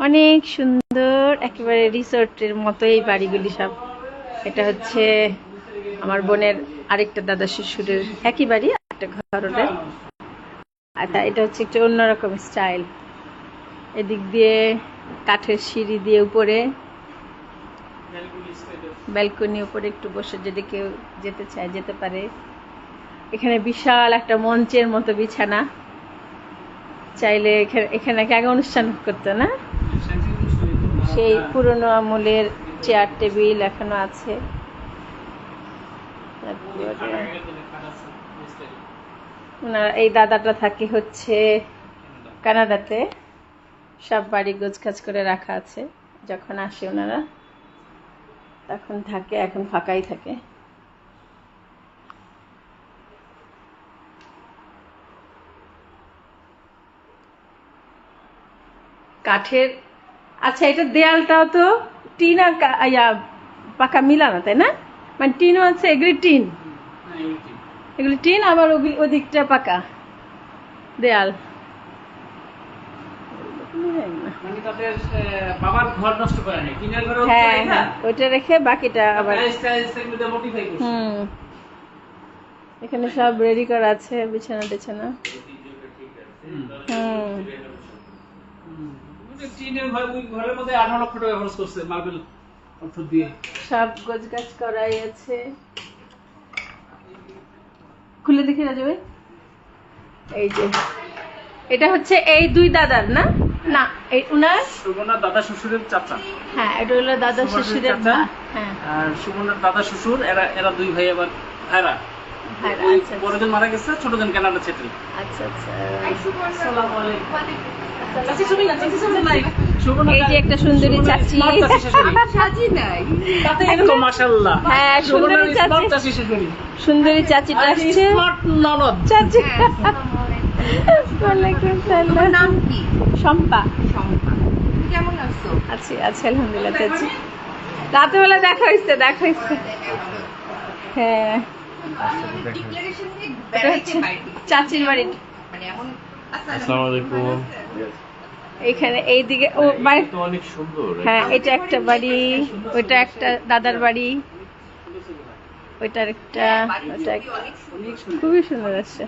অনেক সুন্দর, একেবারে রিসোর্টের মতো এই বাড়িগুলি সব। এটা হচ্ছে আমার বোনের আরেকটা দাদা শ্বশুরের একই বাড়ি একটা ঘর এটা হচ্ছে একটু অন্যরকম স্টাইল। এদিক দিয়ে কাঠের সিঁড়ি দিয়ে উপরে, ব্যালকনি উপরে একটু বসে যদি কেউ যেতে চায়, যেতে পারে। এখানে বিশাল একটা মঞ্চের মতো বিছানা। চাইলে এখানে এখানে আগে অনুষ্ঠান করতো, না? সেই পুরনো আমলের চেয়ার টেবিল এখনও আছে। এই দাদাটা থাকে হচ্ছে কানাডাতে। সব বাড়ি গোছকাজ করে রাখা আছে। যখন আসে ওনারা, তখন থাকে, এখন ফাঁকাই থাকে। কাঠের আচ্ছা এটা দেয়ালটাও তো টিন আর ইয়া, পাকা মিলানো তাই না? মানে টিনও আছে এগুলি টিন? এগুলি টিন। আবার ওদিকটা পাকা দেয়াল। মানে হ্যাঁ হ্যাঁ ওইটা রেখে বাকিটা আবার। হুম। এখানে সব রেডি করা আছে বিছানা টিছানা হুম। হুম হুম। ওই যে টিনের ঘর ওই ঘরের মধ্যে আঠারো লক্ষ টাকা খরচ করছে মার্বেল অর্থ দিয়ে। সব গোছগাছ করাই আছে খুলে দেখি রাজু ভাই। এই যে। এটা হচ্ছে এই দুই দাদার না? না এই উনার? সুবর্ণার দাদা শ্বশুরের চাচা। হ্যাঁ এটা হলো দাদা সুমনের শ্বশুরের হ্যাঁ। আর সুবর্ণার দাদা শ্বশুর এরা এরা দুই ভাই আবার ভাইরা। বড়জন মারা গেছে ছোটজন কানাডা সেটেল আচ্ছা আচ্ছা। এই যে একটা সুন্দরী চাচি। নাই। তাতে এরকম মাশাআল্লাহ। হ্যাঁ, সুন্দরী চাচি। smart চাচি শাশুড়ি সুন্দরী চাচিটা আসছে। চাচি। হ্যাঁ, নাম কি? শম্পা। শম্পা। কেমন আছো? আছি আছি আলহামদুলিল্লাহ চাচি রাতেবেলা দেখা হয়েছে দেখা হয়েছে। হ্যাঁ। ডিক্লারেশন এটা হচ্ছে চাচির বাড়ি। মানে আসসালামু আলাইকুম এইখানে এইদিকে ও বাড়ি অনেক সুন্দর হ্যাঁ এটা একটা বাড়ি ওইটা একটা দাদার বাড়ি। ওইটার একটা খুবই সুন্দর আছে।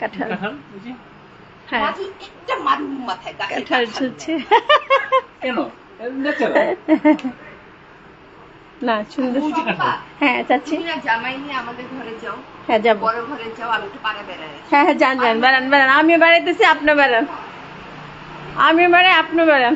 কাঁঠাল হ্যাঁ। কাঁঠাল ঝুলছে। কেন? ন্যাচারাল। না সুন্দর সুন্দর হ্যাঁ চাচ্ছি জামাই নিয়ে আমাদের ঘরে যাও। হ্যাঁ যাব। বড় ঘরে যাও আমি একটু পাড়া বেড়াই হ্যাঁ হ্যাঁ যান যান বেড়ান বেড়ান। আমি বেড়াইতেছি আপনি বেড়ান। আমি বেড়াই আপনি বেড়ান।